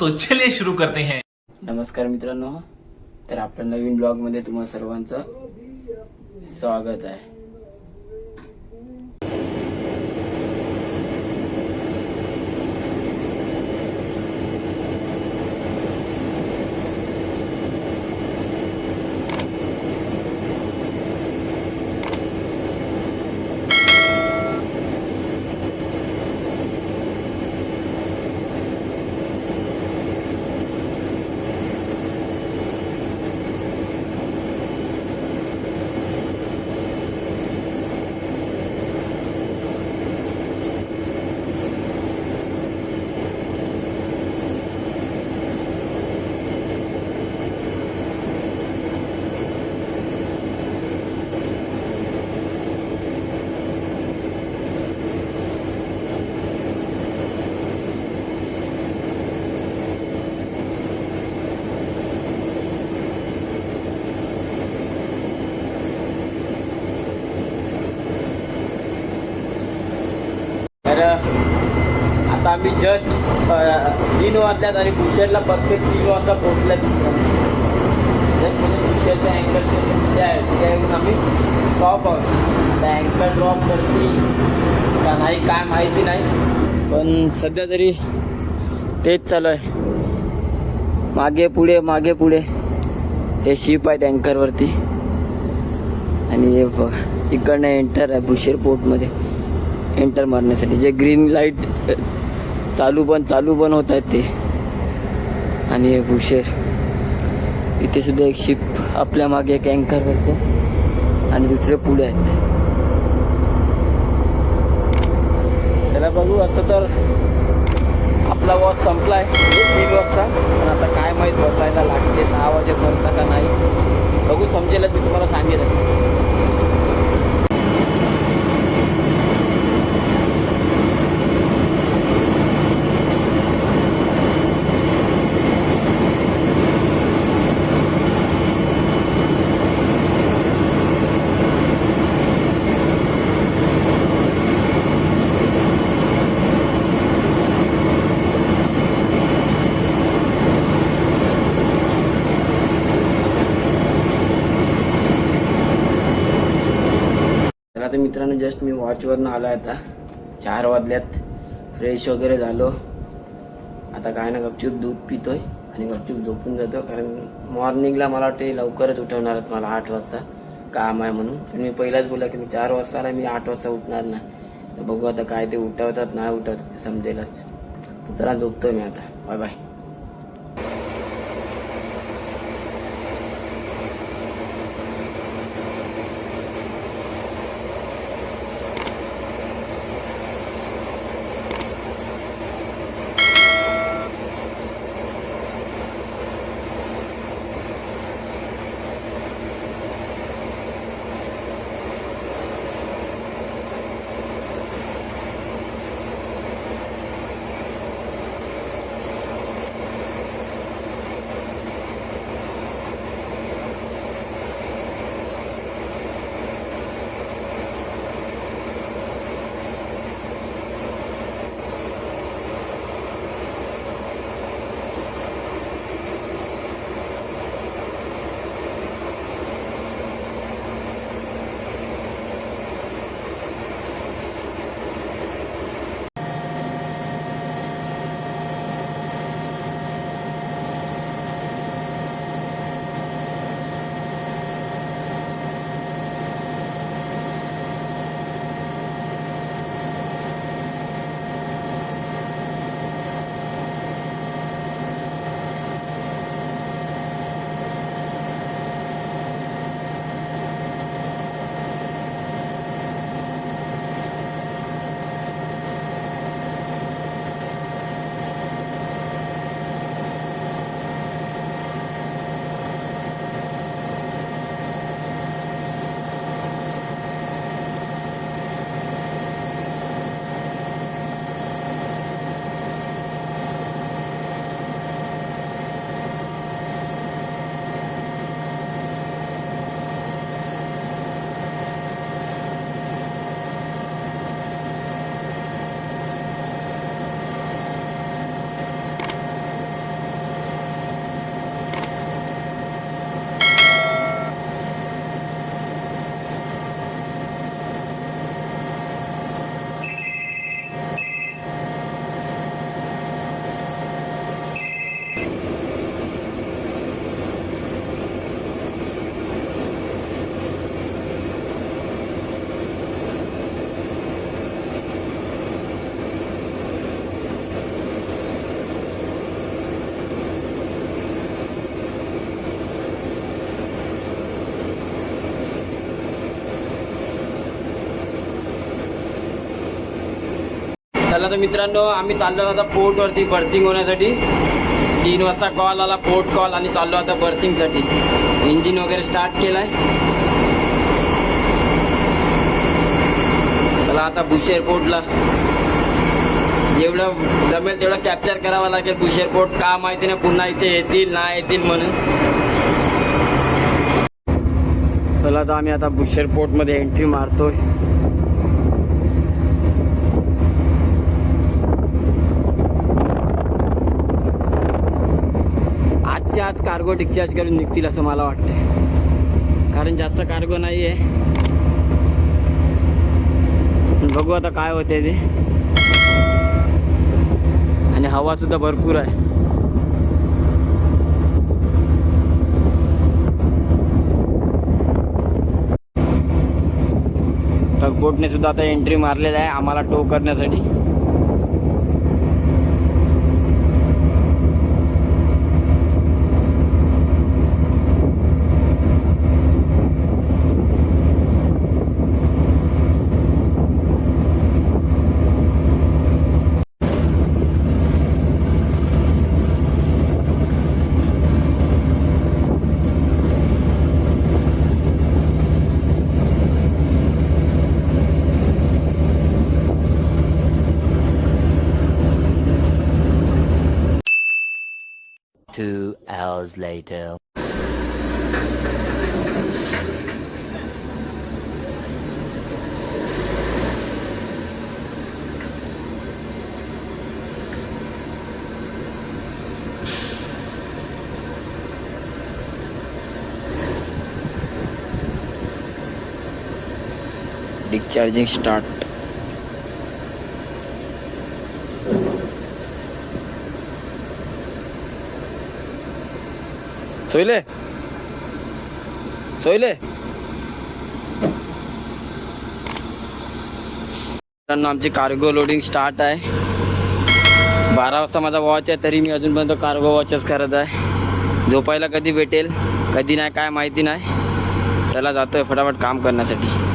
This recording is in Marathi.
तो चले शुरू करते हैं। नमस्कार मित्रांनो तर आपल्या नवीन ब्लॉगमध्ये तुम्हा सर्वांचं स्वागत आहे तर आता आम्ही जस्ट तीन वाजल्यात आणि कुशेरला प्रत्येक तीन वाजता पोहोचल्यात. जस्ट म्हणजे कुशेरच्या अँकर तिथे आहे तिथे येऊन आम्ही स्टॉप आहोत. अँकर ड्रॉप करते का नाही काय माहिती नाही. पण सध्या तरी तेच चालू आहे. मागे पुढे मागे पुढे. हे शिप आहेत अँकरवरती आणि हे इकडनं एंटर आहे भुशेर पोर्टमध्ये एंटर मारण्यासाठी. जे ग्रीन लाइट चालू पण चालू पण होत आहेत ते. आणि हे उशेर इथे सुद्धा एक शिप आपल्या मागे एक अँकर वरते आणि दुसरे पुढे आहेत. त्याला बघू असं तर आपला वॉच संपलाय. तीन वाजता. पण आता काय माहीत बसायला लागते सहा वाजेपर्यंत का नाही. बघू समजेलच मी तुम्हाला सांगेलच. आता मित्रांनो जस्ट मी वॉचवरनं आलो आता. चार वाजल्यात. फ्रेश वगैरे झालो. आता काय ना गपचूप दूध पितोय आणि गपचूप झोपून जातो. कारण मॉर्निंगला मला वाटते लवकरच उठवणार आहेत मला आठ वाजता काम आहे म्हणून. तर मी पहिलाच बोला की मी चार वाजता आला मी आठ वाजता उठणार नाही तर बघू आता काय ते उठवतात नाही उठवतात ते समजेलच. तर चला झोपतोय मी आता. बाय बाय चला तर मित्रांनो आम्ही चाललो आता पोर्टवरती बर्थिंग होण्यासाठी. तीन वाजता कॉल आला पोर्ट कॉल आणि चाललो आता बर्थिंगसाठी इंजिन वगैरे स्टार्ट केलाय. चला आता बुश एअरपोर्टला जेवढं जमेल तेवढं कॅप्चर करावं लागेल बुश एअरपोर्ट का माहिती नाही पुन्हा इथे येतील नाही येतील म्हणून. चला तर आम्ही आता बुश एअरपोर्टमध्ये एंट्री मारतोय. कार्गो डिस्चार्ज करून निघतील असं मला वाटतंय. कारण जास्त कार्गो नाही आहे बघू आता काय होते ते. आणि हवा सुद्धा भरपूर आहे. बोटने सुद्धा आता एंट्री मारलेला आहे आम्हाला टो करण्यासाठी. hours later. Discharging start. सोयले? Söyle. मित्रांनो, आमची कार्गो लोडिंग स्टार्ट आहे. बारा वाजता माझा वॉच आहे तरी मी अजूनपर्यंत कार्गो वॉचच करत आहे. झोपायला कधी भेटेल कधी नाही काय माहिती नाही. चला जातोय फटाफट काम करण्यासाठी.